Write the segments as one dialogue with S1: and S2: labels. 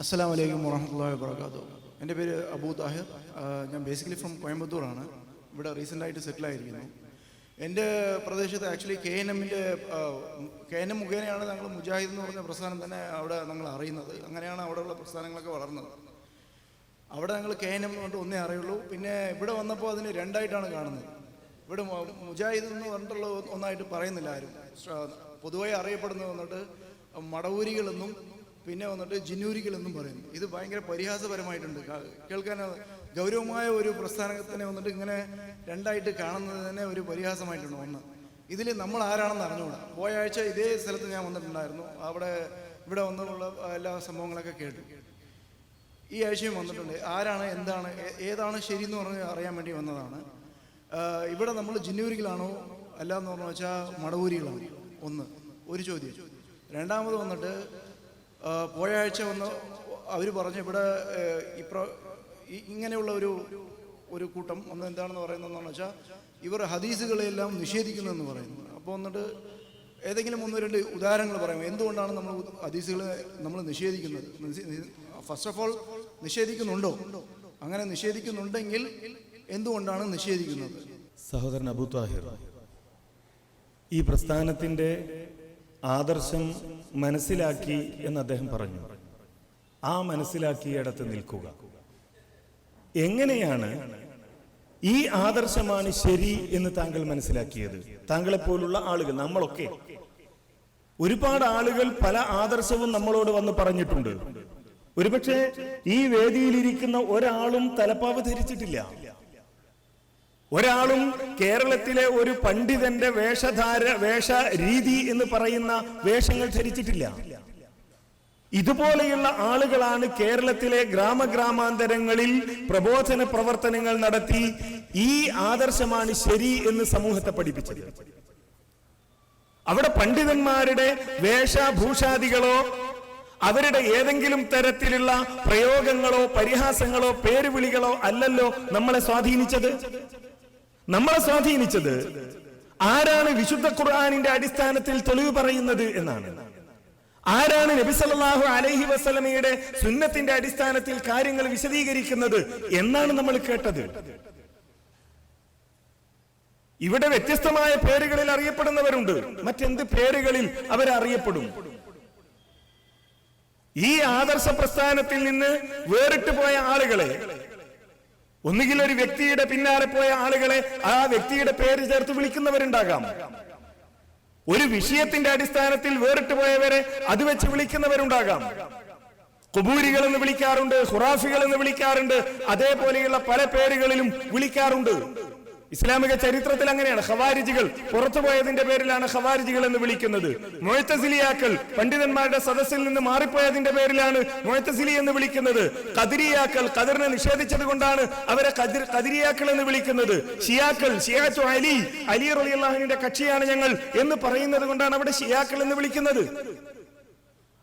S1: അസ്സാം വലൈക്കും വറഹമുല്ലാ വാബർക്കാത്തു എന്റെ പേര് അബൂ താഹിർ. ഞാൻ ബേസിക്കലി ഫ്രം കോയമ്പത്തൂറാണ് ഇവിടെ റീസെന്റായിട്ട് സെറ്റിൽ ആയിരിക്കുന്നു എന്റെ പ്രദേശത്ത് ആക്ച്വലി കെ എൻ എമ്മിന്റെ കെ എൻ എം മുഖേനയാണ് ഞങ്ങൾ മുജാഹിദ് എന്ന് പറഞ്ഞ പ്രസ്ഥാനം തന്നെ അവിടെ ഞങ്ങൾ അറിയുന്നത്. അങ്ങനെയാണ് അവിടെയുള്ള പ്രസ്ഥാനങ്ങളൊക്കെ വളർന്നത്. അവിടെ ഞങ്ങൾ കെ എൻ എം കൊണ്ട് ഒന്നേ അറിയുള്ളൂ. പിന്നെ ഇവിടെ വന്നപ്പോൾ അതിന് രണ്ടായിട്ടാണ് കാണുന്നത്. ഇവിടെ മുജാഹിദ് എന്ന് പറഞ്ഞിട്ടുള്ള ഒന്നായിട്ട് പറയുന്നില്ല ആരും. പൊതുവായി അറിയപ്പെടുന്നത് വന്നിട്ട് മടവൂരികളെന്നും പിന്നെ വന്നിട്ട് ജിന്നൂരികളെന്നും പറയുന്നു. ഇത് ഭയങ്കര പരിഹാസപരമായിട്ടുണ്ട്. കേൾക്കാൻ ഗൗരവമായ ഒരു പ്രസ്ഥാനത്തിനെ വന്നിട്ട് ഇങ്ങനെ രണ്ടായിട്ട് കാണുന്നത് തന്നെ ഒരു പരിഹാസമായിട്ടുണ്ട് ഒന്ന്. ഇതിൽ നമ്മൾ ആരാണെന്ന് അറിഞ്ഞുകൂടാ. പോയ ആഴ്ച ഇതേ സ്ഥലത്ത് ഞാൻ വന്നിട്ടുണ്ടായിരുന്നു. അവിടെ ഇവിടെ വന്നുള്ള എല്ലാ സംഭവങ്ങളൊക്കെ കേട്ടു. ഈ ആഴ്ചയും വന്നിട്ടുണ്ട്. ആരാണ് എന്താണ് ഏതാണ് ശരി എന്ന് പറഞ്ഞ് അറിയാൻ വേണ്ടി വന്നതാണ്. ഇവിടെ നമ്മൾ ജിന്നൂരികളാണോ അല്ല എന്ന് പറഞ്ഞു വെച്ചാൽ മടവൂരികളാണോ. ഒന്ന് ഒരു ചോദ്യം. രണ്ടാമത് വന്നിട്ട് പോയ ആഴ്ച വന്ന് അവർ പറഞ്ഞു ഇവിടെ ഇപ്രോ ഇങ്ങനെയുള്ള ഒരു ഒരു കൂട്ടം ഒന്ന് എന്താണെന്ന് പറയുന്നതെന്ന് വെച്ചാൽ ഇവർ ഹദീസുകളെല്ലാം നിഷേധിക്കുന്നതെന്ന് പറയുന്നു. അപ്പോൾ എന്നിട്ട് ഏതെങ്കിലും ഒന്ന് രണ്ട് ഉദാഹരണങ്ങൾ പറയാം എന്തുകൊണ്ടാണ് നമ്മൾ ഹദീസുകളെ നമ്മൾ നിഷേധിക്കുന്നത്? ഫസ്റ്റ് ഓഫ് ഓൾ നിഷേധിക്കുന്നുണ്ടോ? അങ്ങനെ നിഷേധിക്കുന്നുണ്ടെങ്കിൽ എന്തുകൊണ്ടാണ് നിഷേധിക്കുന്നത്?
S2: സഹോദരൻ അബു താഹിർ ഈ പ്രസ്ഥാനത്തിന്റെ ആദർശം മനസ്സിലാക്കി എന്ന് അദ്ദേഹം പറഞ്ഞു. ആ മനസ്സിലാക്കിയിടത്ത് നിൽക്കുക. എങ്ങനെയാണ് ഈ ആദർശമാണ് ശരി എന്ന് താങ്കൾ മനസ്സിലാക്കിയത്? താങ്കളെ പോലുള്ള ആളുകൾ നമ്മളൊക്കെ. ഒരുപാട് ആളുകൾ പല ആദർശവും നമ്മളോട് വന്ന് പറഞ്ഞിട്ടുണ്ട്. ഒരുപക്ഷെ ഈ വേദിയിലിരിക്കുന്ന ഒരാളും തലപ്പാവ് ധരിച്ചിട്ടില്ല. ഒരാളും കേരളത്തിലെ ഒരു പണ്ഡിതന്റെ വേഷധാര വേഷ രീതി എന്ന് പറയുന്ന വേഷങ്ങൾ ധരിച്ചിട്ടില്ല. ഇതുപോലെയുള്ള ആളുകളാണ് കേരളത്തിലെ ഗ്രാമഗ്രാമാന്തരങ്ങളിൽ പ്രബോധന പ്രവർത്തനങ്ങൾ നടത്തി ഈ ആദർശമാണ് ശരി എന്ന് സമൂഹത്തെ പഠിപ്പിച്ചത്. അവിടെ പണ്ഡിതന്മാരുടെ വേഷഭൂഷാദികളോ അവരുടെ ഏതെങ്കിലും തരത്തിലുള്ള പ്രയോഗങ്ങളോ പരിഹാസങ്ങളോ പേരുവിളികളോ അല്ലല്ലോ നമ്മളെ സ്വാധീനിച്ചത്? നമ്മളെ സ്വാധീനിച്ചത് ആരാണ് വിശുദ്ധ ഖുർആാനിന്റെ അടിസ്ഥാനത്തിൽ തെളിവ് പറയുന്നത് എന്നാണ്. ആരാണ് നബി സല്ലല്ലാഹു അലൈഹി വസല്ലമയുടെ സുന്നത്തിന്റെ അടിസ്ഥാനത്തിൽ കാര്യങ്ങൾ വിശദീകരിക്കുന്നത് എന്നാണ് നമ്മൾ കേട്ടത്. ഇവിടെ വ്യത്യസ്തമായ പേരുകളിൽ അറിയപ്പെടുന്നവരുണ്ട്. മറ്റെന്ത് പേരുകളിൽ അവരറിയപ്പെടും? ഈ ആദർശ പ്രസ്ഥാനത്തിൽ നിന്ന് വേറിട്ട് പോയ ആളുകളെ ഒന്നുകിൽ ഒരു വ്യക്തിയുടെ പിന്നാലെ പോയ ആളുകളെ ആ വ്യക്തിയുടെ പേര് ചേർത്ത് വിളിക്കുന്നവരുണ്ടാകാം. ഒരു വിഷയത്തിന്റെ അടിസ്ഥാനത്തിൽ വേറിട്ട് പോയവരെ അത് വെച്ച് വിളിക്കുന്നവരുണ്ടാകാം. കുബൂരികൾ എന്ന് വിളിക്കാറുണ്ട് ഖുറാഫികൾ എന്ന് വിളിക്കാറുണ്ട് അതേപോലെയുള്ള പല പേരുകളിലും വിളിക്കാറുണ്ട്. ഇസ്ലാമിക ചരിത്രത്തിൽ അങ്ങനെയാണ്. ഖവാരിജികൾ പുറത്തുപോയതിന്റെ പേരിലാണ് ഖവാരിജികൾ എന്ന് വിളിക്കുന്നത്. മൊഴത്തസിലിയാക്കൾ പണ്ഡിതന്മാരുടെ സദസ്സിൽ നിന്ന് മാറിപ്പോയതിന്റെ പേരിലാണ് മൊഴത്തസിലി എന്ന് വിളിക്കുന്നത്. കതിരിയാക്കൾ കതിറിനെ നിഷേധിച്ചത് കൊണ്ടാണ് അവരെ കതിരിയാക്കൾ എന്ന് വിളിക്കുന്നത്. ഷിയാക്കൾ ഷിയാച്ചു അലി അലി റളിയല്ലാഹുവിന്റെ കക്ഷിയാണ് ഞങ്ങൾ എന്ന് പറയുന്നത് കൊണ്ടാണ് അവിടെ ഷിയാക്കൾ എന്ന് വിളിക്കുന്നത്.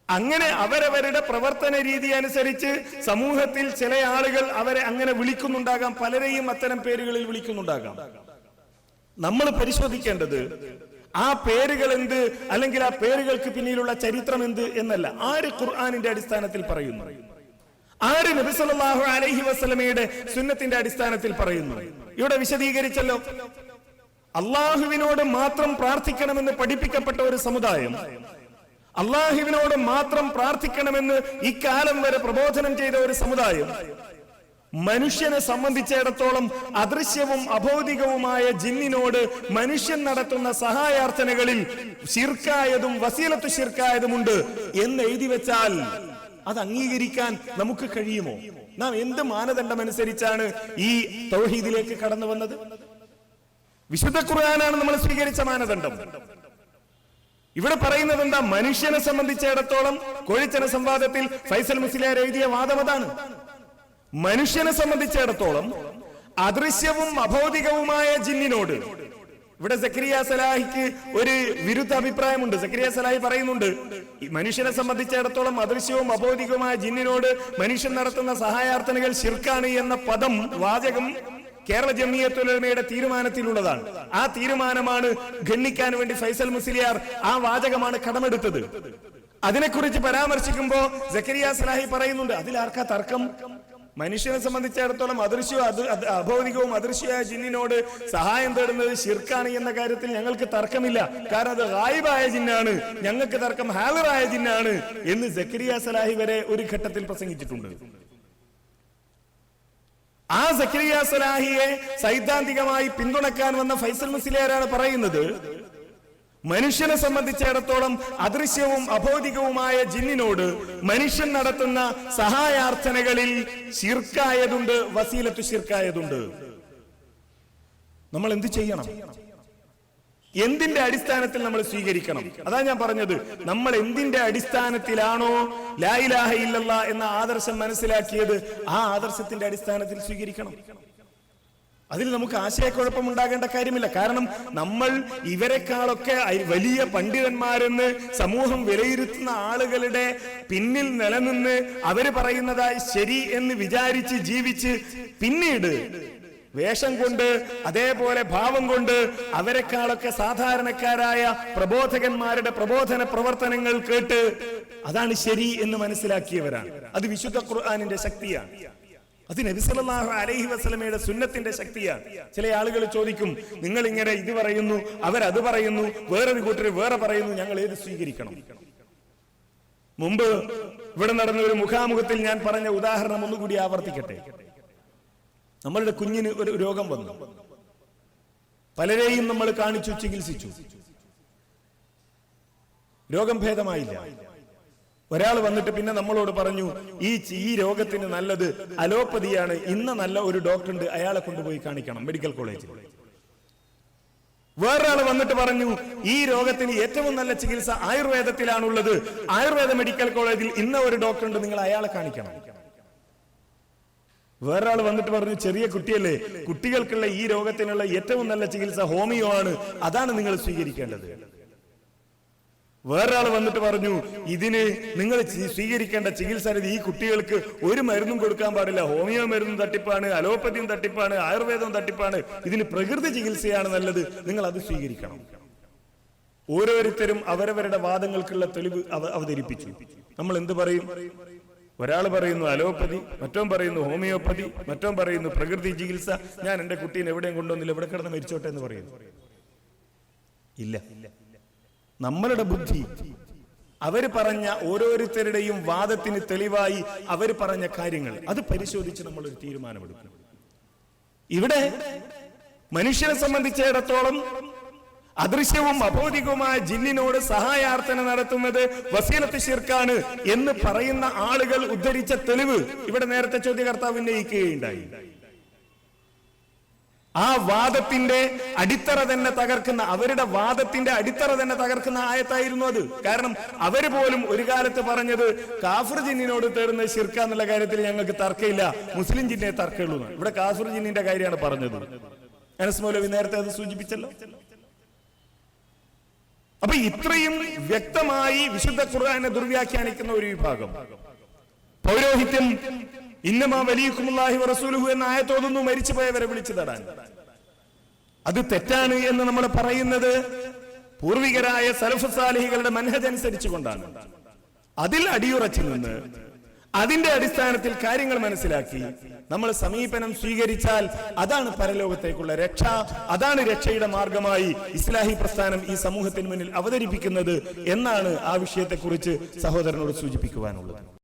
S2: അങ്ങനെ അവരവരുടെ പ്രവർത്തന രീതി അനുസരിച്ച് സമൂഹത്തിൽ ചില ആളുകൾ അവരെ അങ്ങനെ വിളിക്കുന്നുണ്ടാകാം. പലരെയും അത്തരം പേരുകളിൽ വിളിക്കുന്നുണ്ടാകാം. നമ്മൾ പരിശോധിക്കേണ്ടത് ആ പേരുകൾ എന്ത് അല്ലെങ്കിൽ ആ പേരുകൾക്ക് പിന്നിലുള്ള ചരിത്രം എന്ത് എന്നല്ല. ആര് ഖുർആാനിന്റെ അടിസ്ഥാനത്തിൽ പറയുന്നു? ആര് നബി സല്ലല്ലാഹു അലൈഹി വസല്ലമയുടെ സുന്നത്തിന്റെ അടിസ്ഥാനത്തിൽ പറയുന്നു? ഇവിടെ വിശദീകരിച്ചല്ലോ. അള്ളാഹുവിനോട് മാത്രം പ്രാർത്ഥിക്കണമെന്ന് പഠിപ്പിക്കപ്പെട്ട ഒരു സമുദായം അള്ളാഹുവിനോട് മാത്രം പ്രാർത്ഥിക്കണമെന്ന് ഇക്കാലം വരെ പ്രബോധനം ചെയ്ത ഒരു സമുദായം. മനുഷ്യനെ സംബന്ധിച്ചിടത്തോളം അദൃശ്യവും അഭൗതികവുമായ ജിന്നിനോട് മനുഷ്യൻ നടത്തുന്ന സഹായാർത്ഥനകളിൽ ശിർക്കായതും വസീലത്തു ശിർക്കായതുമുണ്ട് എന്ന് എഴുതി വെച്ചാൽ അത് അംഗീകരിക്കാൻ നമുക്ക് കഴിയുമോ? നാം എന്ത് മാനദണ്ഡം അനുസരിച്ചാണ് ഈ തൗഹീദിലേക്ക് കടന്നു വന്നത്? വിശുദ്ധ ഖുർആനാണ് നമ്മൾ സ്വീകരിച്ച മാനദണ്ഡം. ഇവിടെ പറയുന്നത് എന്താ? മനുഷ്യനെ സംബന്ധിച്ചിടത്തോളം കോഴിച്ചന സംവാദത്തിൽ ഫൈസൽ മുസ്ലിയാർ എഴുതിയ വാദം അതാണ്. മനുഷ്യനെ സംബന്ധിച്ചിടത്തോളം അദൃശ്യവും അഭൗതികവുമായ ജിന്നിനോട് ഇവിടെ സക്രിയ സലാഹിക്ക് ഒരു വിരുദ്ധ അഭിപ്രായമുണ്ട്. സക്രിയ സലാഹി പറയുന്നുണ്ട് മനുഷ്യനെ സംബന്ധിച്ചിടത്തോളം അദൃശ്യവും അഭൗതികവുമായ ജിന്നിനോട് മനുഷ്യൻ നടത്തുന്ന സഹായാർത്ഥനകൾ ശിർക്കാണ് എന്ന പദം വാചകം കേരള ജമിയത്തുലമയുടെ തീരുമാനത്തിലുള്ളതാണ്. ആ തീരുമാനമാണ് ഖണ്ണിക്കാൻ വേണ്ടി ഫൈസൽ മുസ്ലിയാർ ആ വാചകമാണ് കടമെടുത്തത്. അതിനെക്കുറിച്ച് പരാമർശിക്കുമ്പോ ജക്കരിയ സലാഹി പറയുന്നുണ്ട് അതിലാർക്കാ തർക്കം? മനുഷ്യനെ സംബന്ധിച്ചിടത്തോളം അദൃശ്യവും അഭൗതികവും അദൃശ്യമായ ജിന്നിനോട് സഹായം തേടുന്നത് ശിർക്കാണ് എന്ന കാര്യത്തിൽ ഞങ്ങൾക്ക് തർക്കമില്ല. കാരണം അത് ഗായിബായ ജിന്നാണ് ഞങ്ങൾക്ക് തർക്കം ഹാലറായ ജിന്നാണ് എന്ന് ജക്കരിയ സലാഹി വരെ ഒരു ഘട്ടത്തിൽ പ്രസംഗിച്ചിട്ടുണ്ട്. ആ സക്രിയ സലാഹിയെ സൈദ്ധാന്തികമായി പിന്തുണക്കാൻ വന്ന ഫൈസൽ മുസ്ലിയാരാണ് പറയുന്നത്? മനുഷ്യനെ സംബന്ധിച്ചിടത്തോളം അദൃശ്യവും അഭൗതികവുമായ ജിന്നിനോട് മനുഷ്യൻ നടത്തുന്ന സഹായാർത്ഥനകളിൽ ശിർക്കായതുണ്ട് വസീലത്ത് ശിർക്കായതുണ്ട്. നമ്മൾ എന്ത് ചെയ്യണം? എന്തിന്റെ അടിസ്ഥാനത്തിൽ നമ്മൾ സ്വീകരിക്കണം? അതാ ഞാൻ പറഞ്ഞത്. നമ്മൾ എന്തിന്റെ അടിസ്ഥാനത്തിലാണോ ലായിലാഹ ഇല്ലല്ല എന്ന ആദർശം മനസ്സിലാക്കിയത് ആ ആദർശത്തിന്റെ അടിസ്ഥാനത്തിൽ സ്വീകരിക്കണം. അതിൽ നമുക്ക് ആശയക്കുഴപ്പം ഉണ്ടാകേണ്ട കാര്യമില്ല. കാരണം നമ്മൾ ഇവരെക്കാളൊക്കെ വലിയ പണ്ഡിതന്മാരെന്ന് സമൂഹം വിലയിരുത്തുന്ന ആളുകളുടെ പിന്നിൽ നിലനിന്ന് അവർ പറയുന്നതായി ശരി എന്ന് വിചാരിച്ച് ജീവിച്ച് പിന്നീട് വേഷം കൊണ്ട് അതേപോലെ ഭാവം കൊണ്ട് അവരെക്കാളൊക്കെ സാധാരണക്കാരായ പ്രബോധകന്മാരുടെ പ്രബോധന പ്രവർത്തനങ്ങൾ കേട്ട് അതാണ് ശരി എന്ന് മനസ്സിലാക്കിയവരാണ്. അത് വിശുദ്ധ ഖുർആാനിന്റെ ശക്തിയാണ്. അത് നബി സല്ലല്ലാഹു അലൈഹി വസ്ലമയുടെ സുന്നത്തിന്റെ ശക്തിയാണ്. ചില ആളുകൾ ചോദിക്കും നിങ്ങൾ ഇങ്ങനെ ഇത് പറയുന്നു അവരത് പറയുന്നു വേറൊരു കൂട്ടർ വേറെ പറയുന്നു ഞങ്ങൾ ഏത് സ്വീകരിക്കണം? മുമ്പ് ഇവിടെ നടന്ന ഒരു മുഖാമുഖത്തിൽ ഞാൻ പറഞ്ഞ ഉദാഹരണം ഒന്നുകൂടി ആവർത്തിക്കട്ടെ. നമ്മളുടെ കുഞ്ഞിന് ഒരു രോഗം വന്നു. പലരെയും നമ്മൾ കാണിച്ചു ചികിത്സിച്ചു. രോഗം ഭേദമായില്ല. ഒരാൾ വന്നിട്ട് പിന്നെ നമ്മളോട് പറഞ്ഞു ഈ ഈ രോഗത്തിന് നല്ലത് അലോപ്പതിയാണ്. ഇന്ന് നല്ല ഒരു ഡോക്ടർ ഉണ്ട് അയാളെ കൊണ്ടുപോയി കാണിക്കണം മെഡിക്കൽ കോളേജിൽ. വേറൊരാൾ വന്നിട്ട് പറഞ്ഞു ഈ രോഗത്തിന് ഏറ്റവും നല്ല ചികിത്സ ആയുർവേദത്തിലാണുള്ളത്. ആയുർവേദ മെഡിക്കൽ കോളേജിൽ ഇന്ന ഒരു ഡോക്ടർ ഉണ്ട് നിങ്ങൾ അയാളെ കാണിക്കണം. വേറൊരാൾ വന്നിട്ട് പറഞ്ഞു ചെറിയ കുട്ടിയല്ലേ കുട്ടികൾക്കുള്ള ഈ രോഗത്തിനുള്ള ഏറ്റവും നല്ല ചികിത്സ ഹോമിയോ ആണ്. അതാണ് നിങ്ങൾ സ്വീകരിക്കേണ്ടത്. വേറൊരാൾ വന്നിട്ട് പറഞ്ഞു ഇതിന് നിങ്ങൾ സ്വീകരിക്കേണ്ട ചികിത്സ ഈ കുട്ടികൾക്ക് ഒരു മരുന്നും കൊടുക്കാൻ പാടില്ല. ഹോമിയോ മരുന്നും തട്ടിപ്പാണ് അലോപ്പതിയും തട്ടിപ്പാണ് ആയുർവേദവും തട്ടിപ്പാണ്. ഇതിന് പ്രകൃതി ചികിത്സയാണ് നല്ലത്. നിങ്ങൾ അത് സ്വീകരിക്കണം. ഓരോരുത്തരും അവരവരുടെ വാദങ്ങൾക്കുള്ള തെളിവ് അവതരിപ്പിച്ചു. നമ്മൾ എന്ത് പറയും? ഒരാൾ പറയുന്നു അലോപ്പതി മറ്റോൻ പറയുന്നു ഹോമിയോപ്പതി മറ്റോൻ പറയുന്നു പ്രകൃതി ചികിത്സ. ഞാൻ എന്റെ കുട്ടീനെ എവിടെയും കൊണ്ടുവന്നില്ല എവിടെ കിടന്ന് മരിച്ചോട്ടെ എന്ന് പറയുന്നു. ഇല്ല. നമ്മളുടെ ബുദ്ധി അവർ പറഞ്ഞ ഓരോരുത്തരുടെയും വാദത്തിന് തെളിവായി അവർ പറഞ്ഞ കാര്യങ്ങൾ അത് പരിശോധിച്ച് നമ്മൾ ഒരു തീരുമാനമെടുക്കും. ഇവിടെ മനുഷ്യനെ സംബന്ധിച്ചിടത്തോളം അദൃശ്യവും അബോധികവുമായ ജിന്നിനോട് സഹായാർത്ഥന നടത്തുന്നത് വസീലത്ത് ശിർക്കാണ് എന്ന് പറയുന്ന ആളുകൾ ഉദ്ധരിച്ച തെളിവ് ഇവിടെ നേരത്തെ ചോദ്യകർത്താവ് ഉന്നയിക്കുകയുണ്ടായി. ആ വാദത്തിന്റെ അടിത്തറ തന്നെ തകർക്കുന്ന അവരുടെ വാദത്തിന്റെ അടിത്തറ തന്നെ തകർക്കുന്ന ആയത്തായിരുന്നു അത്. കാരണം അവർ പോലും ഒരു കാലത്ത് പറഞ്ഞത് കാഫർ ജിന്നിനോട് തേടുന്ന ശിർക്ക എന്നുള്ള കാര്യത്തിൽ ഞങ്ങൾക്ക് തർക്കമില്ല. മുസ്ലിം ജിന്നെ തർക്കമുള്ളൂ. ഇവിടെ കാഫർ ജിന്നിന്റെ കാര്യമാണ് പറഞ്ഞത്. അനസ് മൗലവി നേരത്തെ അത് സൂചിപ്പിച്ചല്ലോ? അപ്പൊ ഇത്രയും വ്യക്തമായി വിശുദ്ധ ഖുർആാനെ ദുർവ്യാഖ്യാനിക്കുന്ന ഒരു വിഭാഗം. പൗരോഹിത്യം ഇന്നമാ വലിയക്കുമുല്ലാഹി റസൂലുഹു എന്ന ആയത്തോതൊന്നും മരിച്ചുപോയവരെ വിളിച്ചു തടാൻ. അത് തെറ്റാണ് എന്ന് നമ്മൾ പറയുന്നത് പൂർവികരായ സലഫ് സാലിഹികളുടെ മനഹജ് അനുസരിച്ചുകൊണ്ടാണ്. അതിൽ അടിയുറച്ചു നിന്ന് അതിന്റെ അടിസ്ഥാനത്തിൽ കാര്യങ്ങൾ മനസ്സിലാക്കി. നമ്മൾ സമീപനം സ്വീകരിച്ചാൽ അതാണ് പരലോകത്തേക്കുള്ള രക്ഷ. അതാണ് രക്ഷയുടെ മാർഗമായി ഇസ്ലാഹി പ്രസ്ഥാനം ഈ സമൂഹത്തിന് മുന്നിൽ അവതരിപ്പിക്കുന്നത് എന്നാണ് ആ വിഷയത്തെക്കുറിച്ച് സഹോദരനോട് സൂചിപ്പിക്കുവാനുള്ളത്.